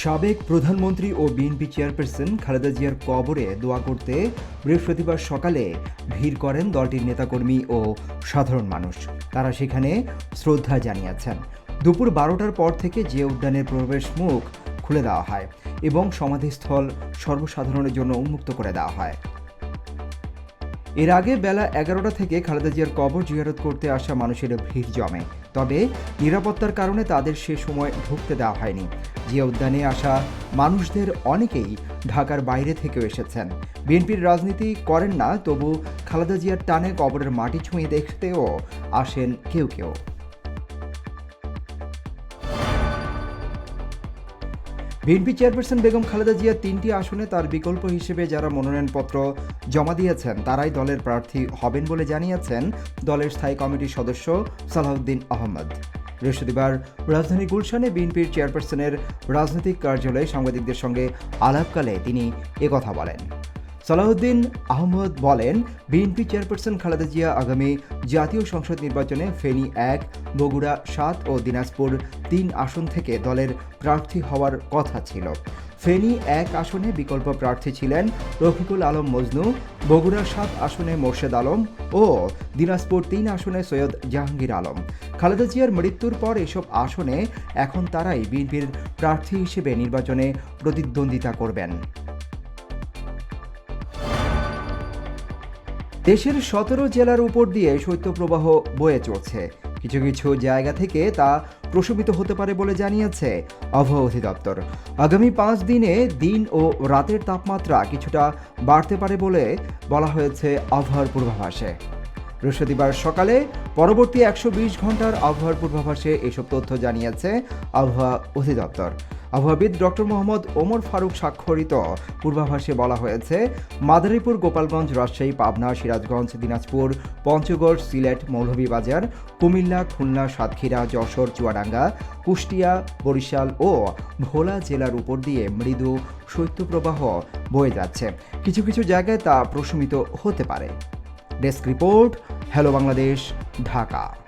সাবেক প্রধানমন্ত্রী ও BNP chairperson Khaleda জিয়ার কবরে দোয়া করতে বৃহস্পতিবার সকালে ভিড় করেন দলটির নেতাকর্মী ও সাধারণ মানুষ। তারা সেখানে শ্রদ্ধা জানিয়েছেন। দুপুর বারোটার পর থেকে জিয়া উদ্যানের প্রবেশ মুখ খুলে দেওয়া হয় এবং সমাধিস্থল সর্বসাধারণের জন্য উন্মুক্ত করে দেওয়া হয়। এর আগে বেলা এগারোটা থেকে খালেদা জিয়ার কবর জিয়ারত করতে আসা মানুষের ভিড় জমে। তবে নিরাপত্তার কারণে তাদের সে সময় ঢুকতে দেওয়া হয়নি। জিয়া উদ্যানে আসা মানুষদের অনেকেই ঢাকার বাইরে থেকেও এসেছেন। বিএনপির রাজনীতি করেন না, তবু খালেদা জিয়ার টানে কবরের মাটি ছুঁয়ে দেখতেও আসেন কেউ কেউ। বিএনপি চেয়ারপারসন বেগম খালেদা জিয়া তিনটি আসনে তার বিকল্প হিসেবে যারা মনোনয়নপত্র জমা দিয়েছেন, তারাই দলের প্রার্থী হবেন বলে জানিয়েছেন দলের স্থায়ী কমিটির সদস্য সালাউদ্দিন আহমদ। বৃহস্পতিবার রাজধানী গুলশানে বিএনপির চেয়ারপারসনের রাজনৈতিক কার্যালয়ে সাংবাদিকদের সঙ্গে আলাপকালে তিনি একথা বলেন। সালাহউদ্দিন আহমদ বলেন, বিএনপি চেয়ারপারসন খালেদা জিয়া আগামী জাতীয় সংসদ নির্বাচনে ফেনী এক, বগুড়া সাত ও দিনাজপুর তিন আসন থেকে দলের প্রার্থী হওয়ার কথা ছিল। ফেনী এক আসনে বিকল্প প্রার্থী ছিলেন রফিকুল আলম মজনু, বগুড়া সাত আসনে মোর্শেদ আলম ও দিনাজপুর তিন আসনে সৈয়দ জাহাঙ্গীর আলম। খালেদা জিয়ার মৃত্যুর পর এসব আসনে এখন তারাই বিএনপির প্রার্থী হিসেবে নির্বাচনে প্রতিদ্বন্দ্বিতা করবেন। দেশের সতেরো জেলার উপর দিয়ে শৈত্যপ্রবাহ বয়ে চলছে। কিছু কিছু জায়গা থেকে তা প্রশমিত হতে পারে বলে জানিয়েছে আবহাওয়া অধিদপ্তর। আগামী পাঁচ দিনে দিন ও রাতের তাপমাত্রা কিছুটা বাড়তে পারে বলে বলা হয়েছে আবহাওয়ার পূর্বাভাসে। বৃহস্পতিবার সকালে পরবর্তী একশো বিশ ঘণ্টার আবহাওয়ার পূর্বাভাসে এসব তথ্য জানিয়েছে আবহাওয়া অধিদপ্তর। আবহাওয়াবিদ ডক্টর মোহাম্মদ ওমর ফারুক স্বাক্ষরিত। পূর্বাভাসে বলা হয়েছে, মাদারীপুর গোপালগঞ্জ, রাজশাহী, পাবনা, সিরাজগঞ্জ, দিনাজপুর, পঞ্চগড়, সিলেট, মৌলভীবাজার, কুমিল্লা, খুলনা, সাতক্ষীরা, যশোর, চুয়াডাঙ্গা, কুষ্টিয়া, বরিশাল ও ভোলা জেলার উপর দিয়ে মৃদু শৈত্যপ্রবাহ বয়ে যাচ্ছে। কিছু কিছু জায়গায় তা প্রশমিত হতে পারে। Desk report, hello Bangladesh, Dhaka.